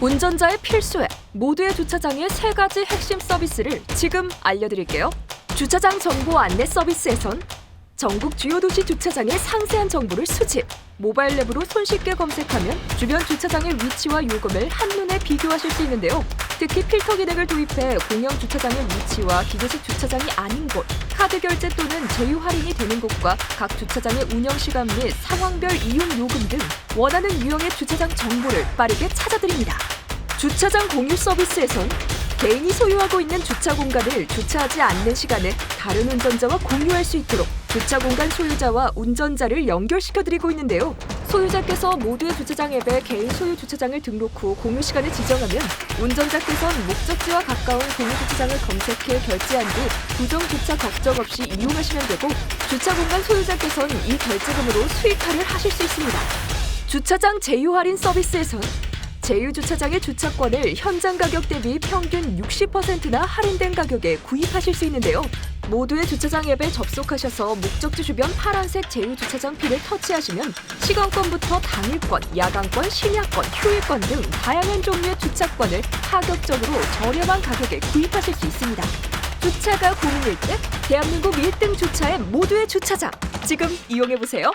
운전자의 필수 앱 모두의 주차장의 세 가지 핵심 서비스를 지금 알려드릴게요. 주차장 정보 안내 서비스에선 전국 주요 도시 주차장의 상세한 정보를 수집, 모바일 앱으로 손쉽게 검색하면 주변 주차장의 위치와 요금을 한눈에 비교하실 수 있는데요. 특히 필터 기능을 도입해 공영 주차장의 위치와 기계식 주차장이 아닌 곳, 카드 결제 또는 제휴 할인이 되는 곳과 각 주차장의 운영 시간 및 상황별 이용 요금 등 원하는 유형의 주차장 정보를 빠르게 찾아드립니다. 주차장 공유 서비스에선 개인이 소유하고 있는 주차 공간을 주차하지 않는 시간에 다른 운전자와 공유할 수 있도록 주차 공간 소유자와 운전자를 연결시켜 드리고 있는데요. 소유자께서 모두의 주차장 앱에 개인 소유 주차장을 등록 후 공유 시간을 지정하면 운전자께선 목적지와 가까운 공유 주차장을 검색해 결제한 뒤 부정 주차 걱정 없이 이용하시면 되고 주차 공간 소유자께선 이 결제금으로 수익 할인을 하실 수 있습니다. 주차장 제휴 할인 서비스에선 제휴 주차장의 주차권을 현장 가격 대비 평균 60%나 할인된 가격에 구입하실 수 있는데요. 모두의 주차장 앱에 접속하셔서 목적지 주변 파란색 제휴 주차장 필을 터치하시면 시간권부터 당일권, 야간권, 심야권, 휴일권 등 다양한 종류의 주차권을 파격적으로 저렴한 가격에 구입하실 수 있습니다. 주차가 고민일 때 대한민국 1등 주차의 모두의 주차장 지금 이용해 보세요.